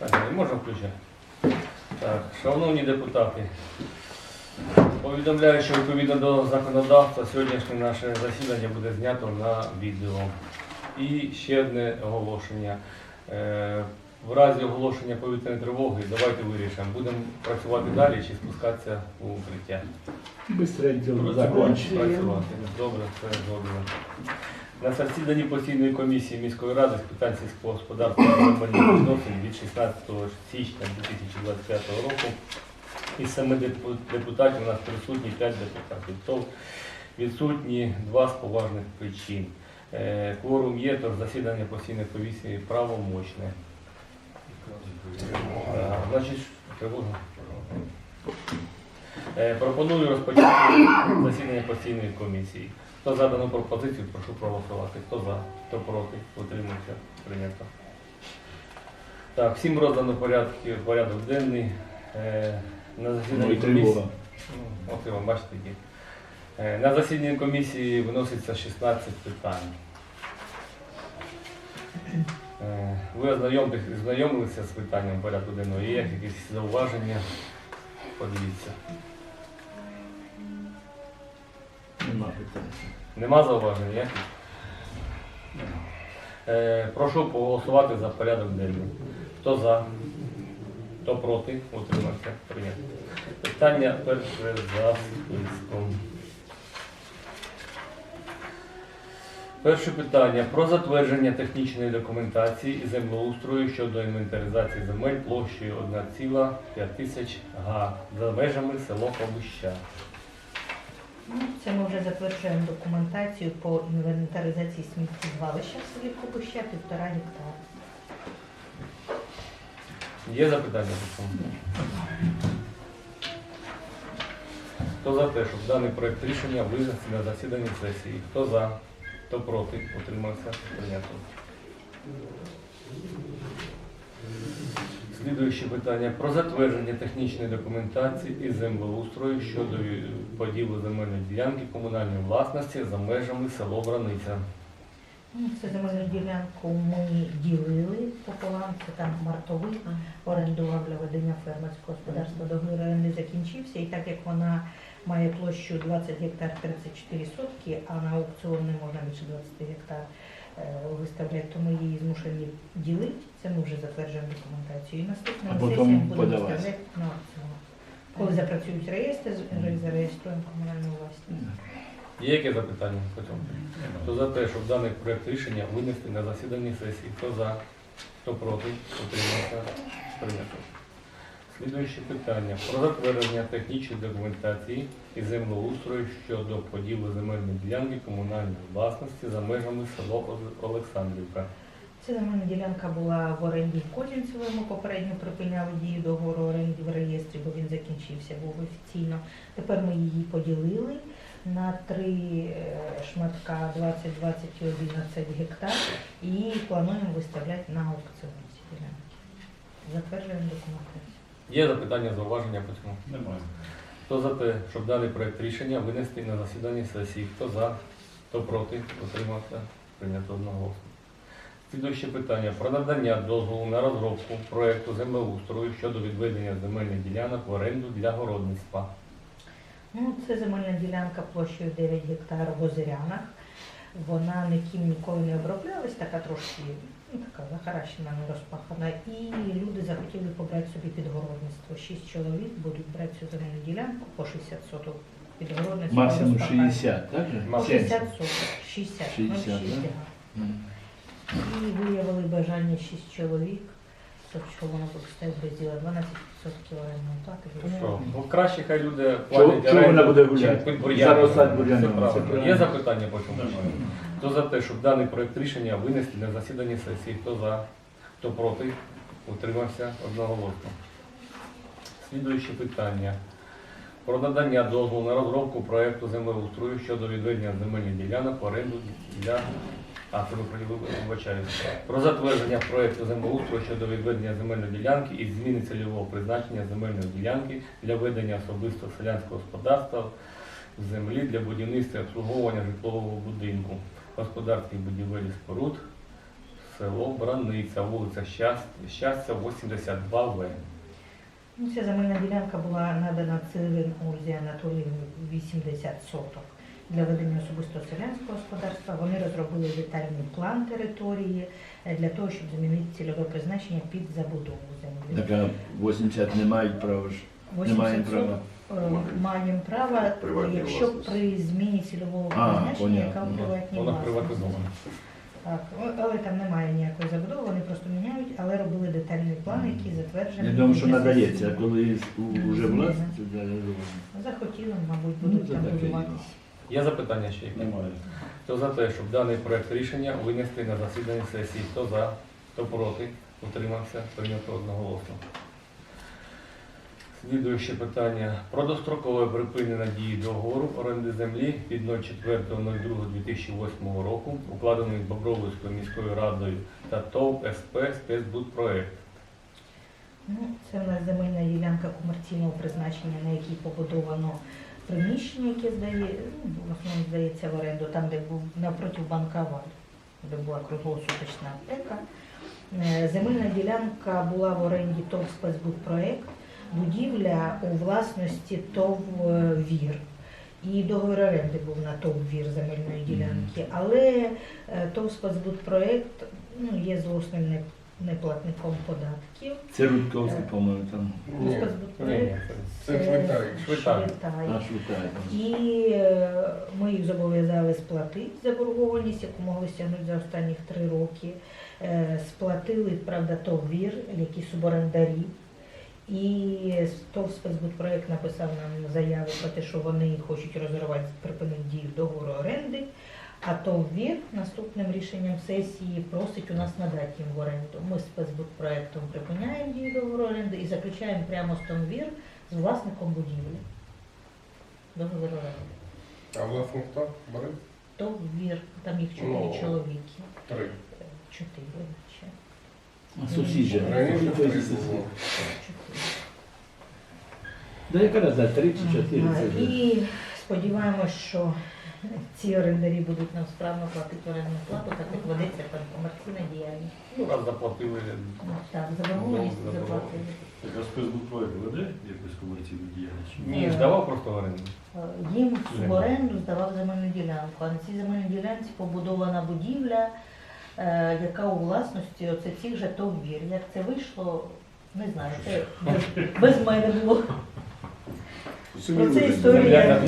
Так, не можемо включати. Так, шановні депутати, повідомляю, що відповідно до законодавства сьогоднішнє наше засідання буде знято на відео. І ще одне оголошення. Е, В разі оголошення повітряної тривоги давайте вирішимо, будемо працювати далі чи спускатися у укриття. Быстренько. Працювати. Добре, все добре. На засіданні постійної комісії міської ради з питань сільського господарства та земельних відносин від 16 січня 2025 року із семи депутатів у нас присутні 5 депутатів. То відсутні два з поважних причин. Е, Кворум є, тож засідання постійної комісії правомочне. Е. Е, Пропоную розпочати засідання постійної комісії. Хто за дану пропозицію, прошу проголосувати. Хто за, хто проти, утримується, прийнято. Так, всім роздано порядки, порядок денний. Е, На Ну засіданні і комісії. Ну, От вам бачите, які. Е, На засіданні комісії виноситься 16 питань. Е, Ви ознайомилися з питанням порядку денного. Є якісь зауваження? Подивіться. Нема питань. Нема зауважень ніяких? Е, прошу проголосувати за порядок денний. Хто за? Хто проти? Утримався. Прийнято. Питання перше за списком. Перше питання про затвердження технічної документації і землеустрою щодо інвентаризації земель площею 1,5 тисяч га за межами село Побища. Це ми вже затверджуємо документацію по інвентаризації сміттєзвалища в селі Кубища, півтора гектара. Є запитання по цьому? Хто за те, щоб даний проект рішення винести на засідання сесії? Хто за? Хто проти? Утримався? Прийнято. Слідуюче питання про затвердження технічної документації і землеустрою щодо поділу земельної ділянки комунальної власності за межами село Браниця. Ну, Це земельну ділянку ми ділили пополам, це там мартовий орендував для ведення фермерського господарства. Договір оренди закінчився, і так як вона має площу 20 гектар 34 сотки, а на аукціон не можна більше 20 гектар е, виставляти, то ми її змушені ділити. Це ми вже затверджуємо документацію. І наступна сесія будемо подавати. виставляти на аукціон. Коли запрацюють реєстри, зареєструємо комунальну власність. Є яке запитання по цьому? Хто за те, щоб даний проект рішення винести на засіданні сесії? Хто за? Хто проти? Утримався? Прийнято. Слідуюче питання про затвердження технічної документації і землеустрою щодо поділу земельної ділянки комунальної власності за межами село Олександрівка. Ця земельна ділянка була в оренді Козінцевої. Ми попередньо припиняли дію договору оренди в реєстрі, бо він закінчився, був офіційно. Тепер ми її поділили на три е, шматка 20, 20 і 11 гектар і плануємо виставляти на аукціон ці ділянки. Затверджуємо документацію. Є запитання, зауваження по цьому? Немає. Хто за те, щоб даний проект рішення винести на засідання сесії? Хто за? Хто проти? Утримався? Прийнято одноголосно. Слідуюче питання про надання дозволу на розробку проекту землеустрою щодо відведення земельних ділянок в оренду для городництва. Ну, це земельна ділянка площею 9 гектар в Озерянах. Вона ніким ніколи не оброблялась, така трошки ну, така захаращена, не розпахана. І люди захотіли побрати собі підгородництво. Шість чоловік будуть брати цю земельну ділянку по 60 соток підгородництво. Максимум 60, так же? По Максимум. 60 соток, 60, 60, 0,6 да? І виявили бажання 6 чоловік, тобто воно буде стояти без діла 12% орендної плати. Що? Ну, краще хай люди платять чого вона буде гуляти? Заростать. Є запитання по цьому? Хто за те, щоб даний проект рішення винести на засідання сесії? Хто за? Хто проти? Утримався одноголосно. Слідуюче питання. Про надання дозволу на розробку проекту землеустрою щодо відведення земельних ділянок в оренду для а, це вибачаю. Про затвердження проекту землеустрою щодо відведення земельної ділянки і зміни цільового призначення земельної ділянки для ведення особистого селянського господарства в землі для будівництва і обслуговування житлового будинку, господарських будівель споруд, село Браниця, вулиця Щастя, 82В. Ну, Ця земельна ділянка була надана Цивин Ользі Анатоліївні 80 соток для ведення особистого селянського господарства. Вони розробили детальний план території е, для того, щоб змінити цільове призначення під забудову землі. Так, а 80 не мають права ж. Не 80 маємо права. е, Маємо право, Приватні якщо власності. при зміні цільового А, призначення, яка в понятно. приватній Вона власності. приватизована. Так, о- але там немає ніякої забудови, вони просто міняють, але робили детальний план, який затверджений. Я думаю, що надається, а коли вже власність, то я Захотіли, мабуть, Ну, будуть це там таке будуватись. Є запитання ще які? немає. Хто за те, щоб даний проект рішення винести на засідання сесії? Хто за, хто проти, утримався, прийнято одноголосно. Слідуюче питання. Про дострокове припинення дії договору оренди землі від 04.02.2008 року, укладений Бобровською міською радою та ТОВ СП «Спецбудпроект». Ну, це в нас земельна ділянка комерційного призначення, на якій побудовано приміщення, яке здає, ну, в основному здається в оренду, там, де був напроти банка де була круглосуточна аптека. Е, Земельна ділянка була в оренді ТОВ «Спецбудпроект», будівля у власності ТОВ е, «Вір». І договір оренди був на ТОВ «Вір» земельної ділянки. Але е, ТОВ «Спецбудпроект» ну, є злосним неплатником податків. Це Рудковський, по-моєму, там. Ні, це Швейцарія. Швейцарія. Швейцарія. І е, ми їх зобов'язали сплатити заборгованість, яку могли стягнути за останні три роки. Е, Сплатили, правда, ТОВ «Вір», які суборендарі. І ТОВ спецбудпроект написав нам заяву про те, що вони хочуть розірвати припинити дію договору оренди. А ТОВ «Вір» наступним рішенням сесії просить у нас надати їм в оренду. Ми з спецбудпроектом припиняємо дію договору оренди і заключаємо прямо з ТОВ «Вір» з власником будівлі. Договір оренди. А власник хто? Борис? ТОВ «Вір», там їх чотири Ну. чоловіки. Три. Чотири, ще. А сусіджа. Раніше три було. Чотири. Да яка разниця, 3 чи 4 Ага, це вже. І сподіваємось, що ці орендарі будуть нам справно платити орендну плату, так як ведеться там комерційна діяльність. Ну, раз заплатили. Так, заборгованість Ну, заплатили. Так а спецбудпроект веде якусь комерційну діяльність? Ні, здавав просто оренду. Е, Їм в суборенду здавав земельну ділянку, а на цій земельній ділянці побудована будівля, е, яка у власності оце цих же ТОВ «Вір». Як це вийшло, не знаю, це без, без мене було. Про це історія.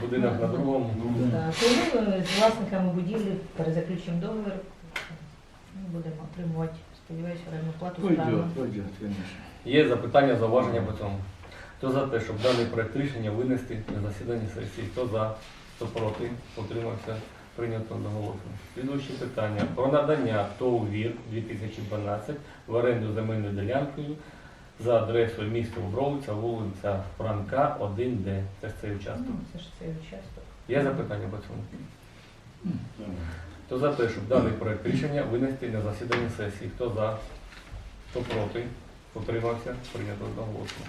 Будинок на другому. Так, Тому з власниками будівлі перезаключимо договір, ну, будемо отримувати, сподіваюся, орендну плату Пойдет, справно. пойдет, конечно. Є запитання, зауваження по цьому. Хто за те, щоб даний проект рішення винести на засідання сесії? Хто за, хто проти, утримався, прийнято одноголосно. Слідуюче питання про надання ТОВ ВІР 2012 в оренду земельною ділянкою за адресою міста Обровиця, вулиця Франка, 1Д. Це ж цей участок. Ну, це ж цей участок. Є запитання по цьому? Хто за те, щоб даний проект рішення винести на засідання сесії? Хто за, хто проти, утримався, прийнято одноголосно.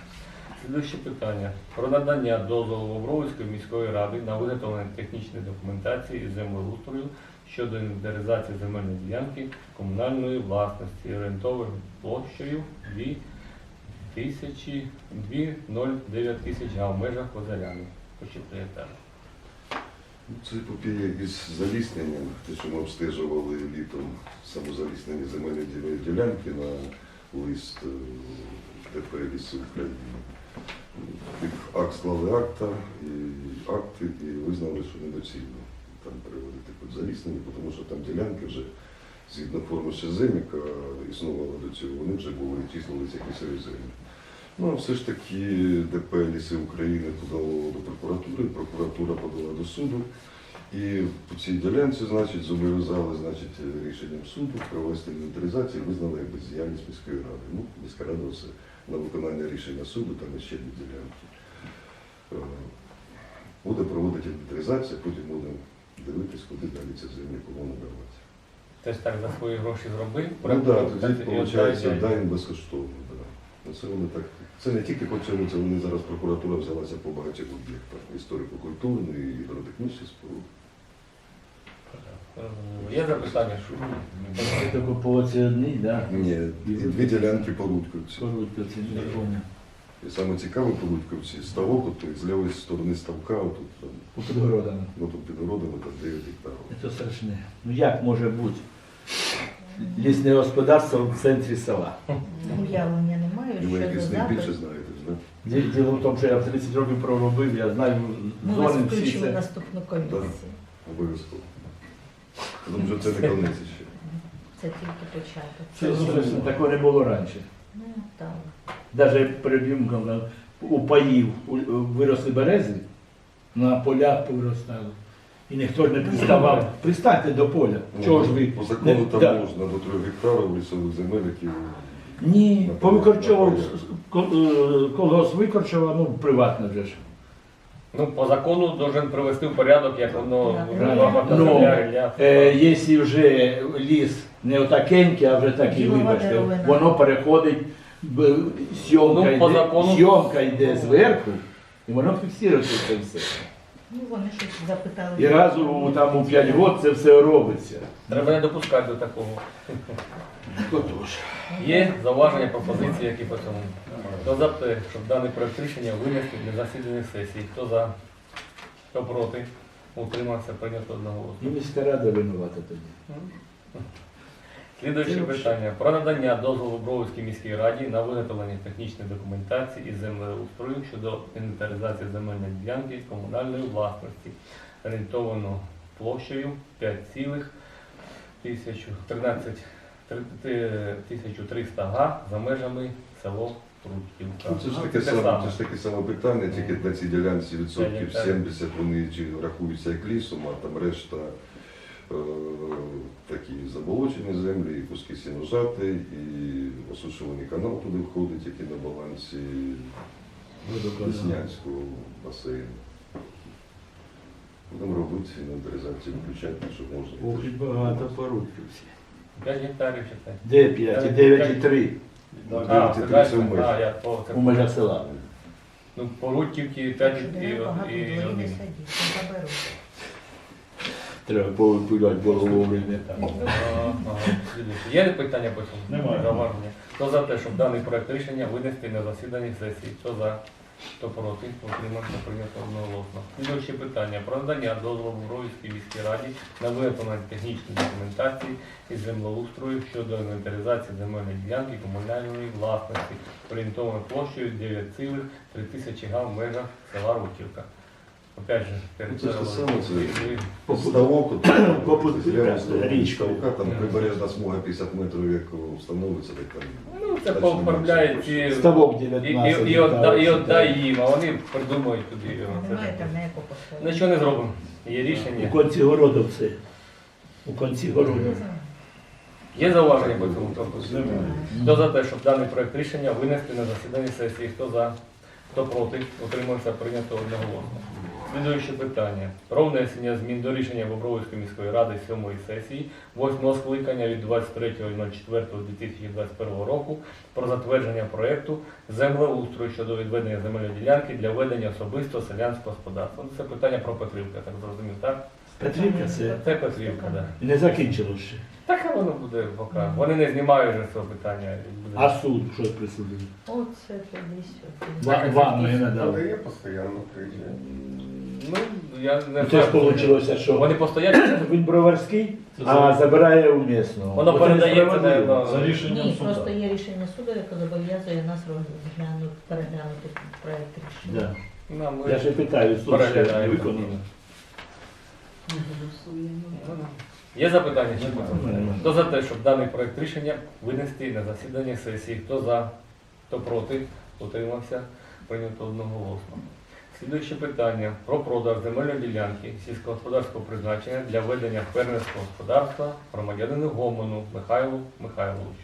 Слідуюче питання про надання дозволу Бобровицької міської ради на виготовлення технічної документації із землеустрою щодо інвентаризації земельної ділянки комунальної власності орієнтовою площею 2 тисячі 2,09 тисяч га в межах Козаряни. Почти гектари. Це епопея із залісненням, те, що ми обстежували літом самозаліснені земельні ділянки на лист е, ДП «Ліси України. Акт склали акта, і акти і визнали, що недоцільно там переводити під заліснення, тому що там ділянки вже згідно форми ШЗМ, яка існувала до цього, вони вже були числилися як лісові землі. Ну, все ж таки ДП Ліси України подало до прокуратури, прокуратура подала до суду. І по цій ділянці, значить, зобов'язали значить, рішенням суду провести інвентаризацію визнали бездіяльність міської ради. Ну, міська рада все на виконання рішення суду, там ще дві ділянки. Е, Буде проводити інвентаризацію, потім будемо дивитись, куди далі ці землі кому надавати. Теж так за свої гроші зробив. Ну так, да, тоді виходить, дай їм безкоштовно. Ну, Це вони так. Це не тільки по цьому, це вони зараз прокуратура взялася по багатьох об'єктах. Історико-культурний, гідротехнічний споруд. Є запитання? Що? Тільки по оці одній. Ні, дві ділянки по це помню. І саме цікаве по Лутковці, ставок, от, з лівої сторони ставка, отут, там, По підгородам. ну, тут під городами, там 9 гектарів. Це страшне. Ну як може бути лісне господарство в центрі села? Уявлення не маю, І ви що якось за найбільше запит. знаєте, да? Ді- Діло в тому, що я 30 років проробив, я знаю Ми вас зони всі в це. наступну комісію. Обов'язково. Тому що це не конець ще. Це тільки початок. Це страшно, такого не було раніше. Ну, так. Навіть переб'ємо у паїв у- виросли берези, на полях повиростали. І ніхто ж не приставав. Пристаньте до поля. Чого ж ви? По закону не- там да. можна до 3 гектарів лісових земель, які Ні, повикорчовував кол- е, колгосп викорчував, ну приватно вже ж. Ну, по закону должен привести в порядок, як воно Ну. Е, якщо вже ліс не отакенький, а вже такий, Ділова вибачте, деревина. воно переходить, б- зйомка, Ну, по йде, закону- зйомка йде зверху, і воно фіксується це все. Ну, вони щось запитали. І раз у, там, у 5 років це все робиться. Треба не допускати до такого. Отож. Є зауваження, пропозиції, які по цьому. Хто за те, щоб даний проект рішення винести для засідання сесії? Хто за? Хто проти? Утримався, прийнято одноголосно. І міська рада винувата тоді. Слідуюче питання. Про надання дозволу Бровській міській раді на виготовлення технічної документації із землеустрою щодо інвентаризації земельної ділянки комунальної власності, орієнтовано площею 5,13 га за межами село Трутьківка. Ну, Це ж таке саме, це ж таке саме питання, тільки на цій ділянці відсотків П'ять 70 вони чи рахуються як лісом, а там решта такі заболочені землі, і куски сіножати, і осушуваний канал туди входить, який на балансі Деснянського басейну. Будемо робити інвентаризацію, виключати, щоб можна. Ох, і багато порубків 5 гектарів ще це. Де 5? І 9 і 3 А, це дальше. А, я по це. у межах села. Ну, по Рудківці 5 Якщо і, багато і, в дворі не один. садіть, не заберуть. Треба там. Ага, ага. Є питання по цьому? Немає. Зауваження. Хто за те, щоб даний проект рішення винести на засідання сесії? Хто за? Хто проти? Утримався прийнято одноголосно. Слідуюче питання. Про надання дозволу Бровській міській раді на виготовлення технічної документації із землеустрою щодо інвентаризації земельної ділянки комунальної власності, орієнтованою площею 9,3 тисячі га в межах села Рутівка. Опять же, Ну, це ж те саме, це- ви- По- Ставок, от, Попут- зря ставок, річка. там прибережна смуга 50 метрів, як встановиться, так там. Ну, це пооформляє ці Ставок І, 19. і, і, і отдай їм, а вони придумають туди. Немає там поставлення. Нічого не зробимо. Є У рішення. кінці городу все. У кінці городу. Є зауваження по цьому корпусу? Хто за те, щоб даний проект рішення винести на засідання сесії? Хто за? Хто проти? Утримався прийнято одноголосно. Слідуюче питання. Про внесення змін до рішення Бобровської міської ради 7 сесії 8 скликання від 23.04.2021 року про затвердження проекту землеустрою щодо відведення земельної ділянки для ведення особистого селянського господарства. Це питання про Петрівка, так зрозумів, так? Петрівка це Це Петрівка, так. не закінчило ще. Так а воно буде поки. Вони не знімають вже цього питання. Буде. А суд що присудив? Оце туди сюди. Ва- Ванною не дали. Подає постійно приїжджає. Ну, я не Ну, Це ж вийшло, що Вони постоять. він броварський, а забирає у місного. Воно Оце передається, несправедливо. наверно, За рішенням Ні, суда. просто є рішення суду, яке зобов'язує нас розглянути, переглянути проєкт рішення. Да. Нам ми- Я ще питаю, суд ще не виконано. Є запитання? ще? Немає. Хто за те, щоб даний проект рішення винести на засідання сесії? Хто за, хто проти, утримався, прийнято одноголосно. Слідуюче питання про продаж земельної ділянки сільськогосподарського призначення для ведення фермерського господарства громадянину Гомону Михайлу Михайловичу.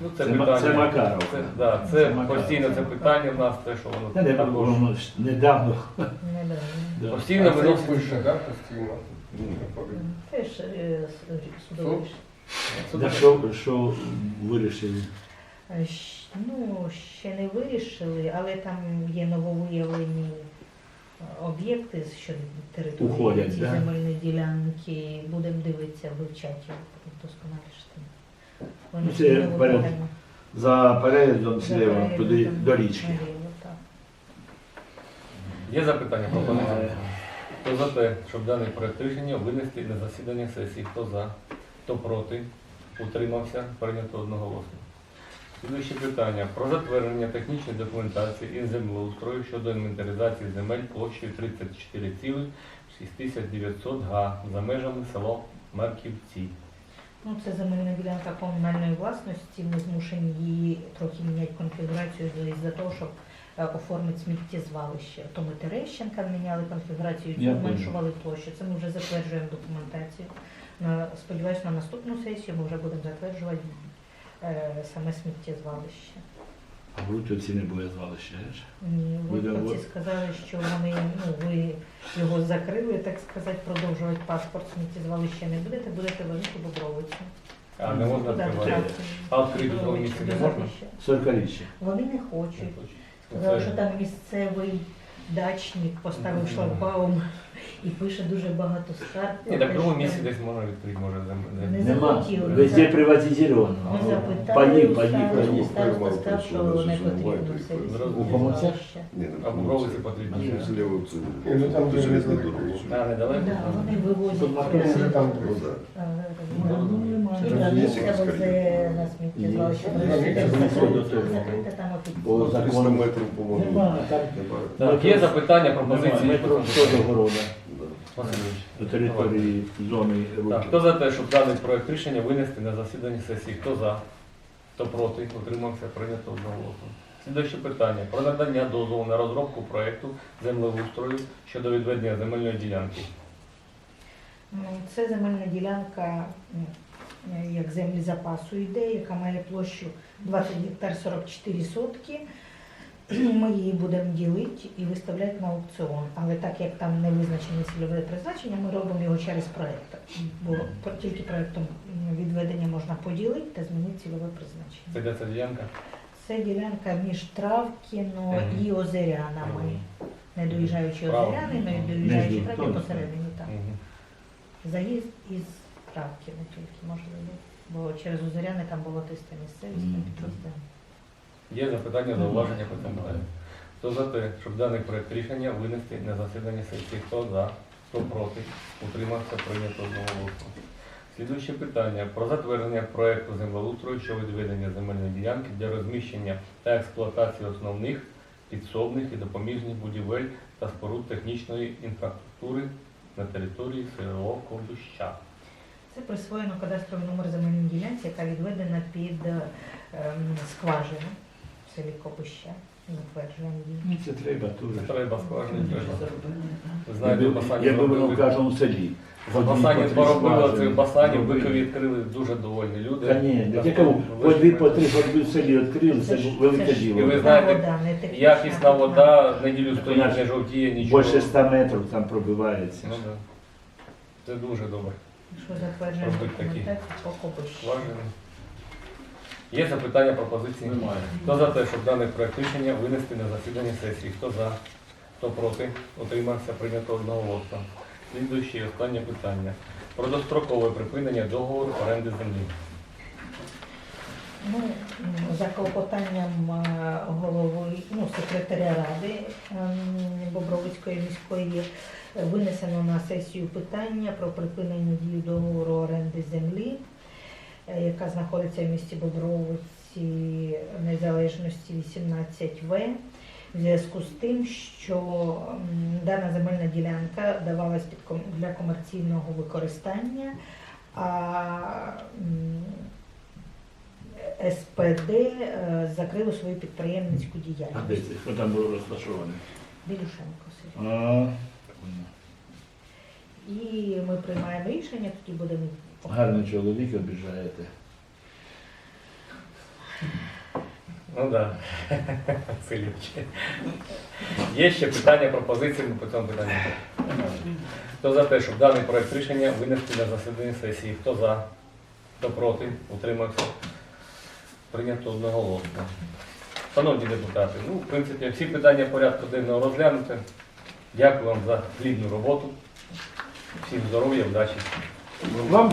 Ну, це, Це питання. це Макаров. Це, да, це, Це Макаров. постійно це питання в нас, те, що воно Та не також воно ж недавно. Да. постійно А це пише, да, постійно? Теж е, с- судове Да, що, що вирішили? Е, Ну, ще не вирішили, але там є нововиявлені об'єкти щодо території Уходять, да? земельні ділянки. Будемо дивитися, вивчати його. Вони Ну, це перед- За переїздом За сліва, туди до річки. Є запитання пропозиції? Хто за те, щоб даний проект рішення винести на засідання сесії? Хто за? Хто проти? Утримався? Прийнято одноголосно. Слідуюче питання про затвердження технічної документації із землеустрою щодо інвентаризації земель площею 34,6900 га за межами села Марківці. Ну, це земельна ділянка комунальної власності. Ми змушені її трохи міняти конфігурацію за того, щоб е, оформити сміттєзвалище. То ми Терещенка міняли конфігурацію, Я зменшували площу. Це ми вже затверджуємо документацію. Сподіваюсь, на наступну сесію ми вже будемо затверджувати саме сміттєзвалище. А в Рутівці не буде звалища. ж? Ні, Буде випадці от- сказали, що вони ну ви його закрили, так сказати, продовжувати паспорт сміттєзвалища не будете, будете велику Бобровицю. А не можна Туди відкривати? А відкрити до не можна? Сорокаріччя. Вони не хочуть. Сказали, що там місцевий дачник поставив шлагбаум і пише дуже багато скарг. Ні, так в другому місці що десь можна відкрити, може Не. Нема. захотіли. Везде приватизовано. Ми запитали, у старости, паїв. сказав, що не потрібно все У. Ні, А не Бобровиці потрібно. Ну, Ні, ну там це вже железна недалеко. А, недалеко? Да, вони вивозять. там Ну, да. Е, Ну, ну, нема. це Ну, ж да, є місце якась везе кар'єра. на сміттєзвалище. Ні, Закрите, це виходить до того. закрите там Бо офіційно. 300 закон метрів, по-моєму. Нема, там Немає. Так, є запитання, пропозиції? Метро 100 до города. До території зони Так, хто за те, щоб даний проект рішення винести на засідання сесії? Хто за? Хто проти? Утримався? Прийнято одноголосно. Слідуюче питання про надання дозволу на розробку проекту землеустрою щодо відведення земельної ділянки. Ну, Це земельна ділянка, як землі запасу йде, яка має площу 20 гектар 44 сотки. Ми її будемо ділити і виставляти на аукціон. Але так як там не визначене цільове призначення, ми робимо його через проєкт. Бо по- тільки проєктом відведення можна поділити та змінити цільове призначення. Це де ця ділянка? Це ділянка між Травкіно Мгм. і Озерянами. Не доїжджаючи Право. Озеряни, не доїжджаючи Травкіно Тонками. посередині. Так. Мгм. Заїзд із Травкіна тільки можливо. Бо через Озеряни там болотиста місцевість, Мгм, там так. під'їздами. Є запитання, зауваження по цьому питанню? Хто за те, щоб даний проект рішення винести на засідання сесії? Хто за? Хто проти? Утримався? Прийнято одноголосно. Слідуюче питання про затвердження проекту землеустрою щодо відведення земельної ділянки для розміщення та експлуатації основних підсобних і допоміжних будівель та споруд технічної інфраструктури на території село Ковдуща. Це присвоєно кадастровий номер земельної ділянці, яка відведена під ем, скважину в селі Копища. Затверджуємо її. Ну, Це треба Це теж. треба скважини, треба. Ви знаєте, в басані Якби воно в зробили. кожному селі. В басані поробили цих басанів, бикові відкрили дуже довольні люди. Та ні, Так, я кажу, по дві, по три, по дві в селі відкрили, це ж- велике діло. І ви питна знаєте, вода, не технічна, Якісна вода, неділю Так стоїть, не жовтіє, нічого. Більше 100 метрів там пробивається. Ну, да. Це дуже добре. Що затверджуємо Робить такі. документацію по Копищі. Скважини. Є запитання, пропозиції? Немає. Хто за те, щоб даний проект рішення винести на засідання сесії? Хто за? Хто проти? Утримався прийнято одноголосно. Слідуюче останнє питання. Про дострокове припинення договору оренди землі. Ну, за клопотанням е, голови, ну, секретаря ради ем, Бобровицької міської винесено на сесію питання про припинення дії договору оренди землі, яка знаходиться в місті Бобровиці Незалежності 18В. В зв'язку з тим, що дана земельна ділянка давалась під ком- для комерційного використання, а СПД е, закрило свою підприємницьку А де діяльність. це? Що там було розташоване? Білюшенко. Сергій. І ми приймаємо рішення, тоді будемо Гарний чоловік обіжаєте. Ну так, да. Васильович. Є ще питання, пропозиції по цьому питанню? Хто за те, щоб даний проект рішення винести на засідання сесії? Хто за? Хто проти? Утримався? Прийнято одноголосно. Шановні депутати, ну, в принципі, всі питання порядку денного розглянути. Дякую вам за плідну роботу. Всім здоров'я, вдачі. Вам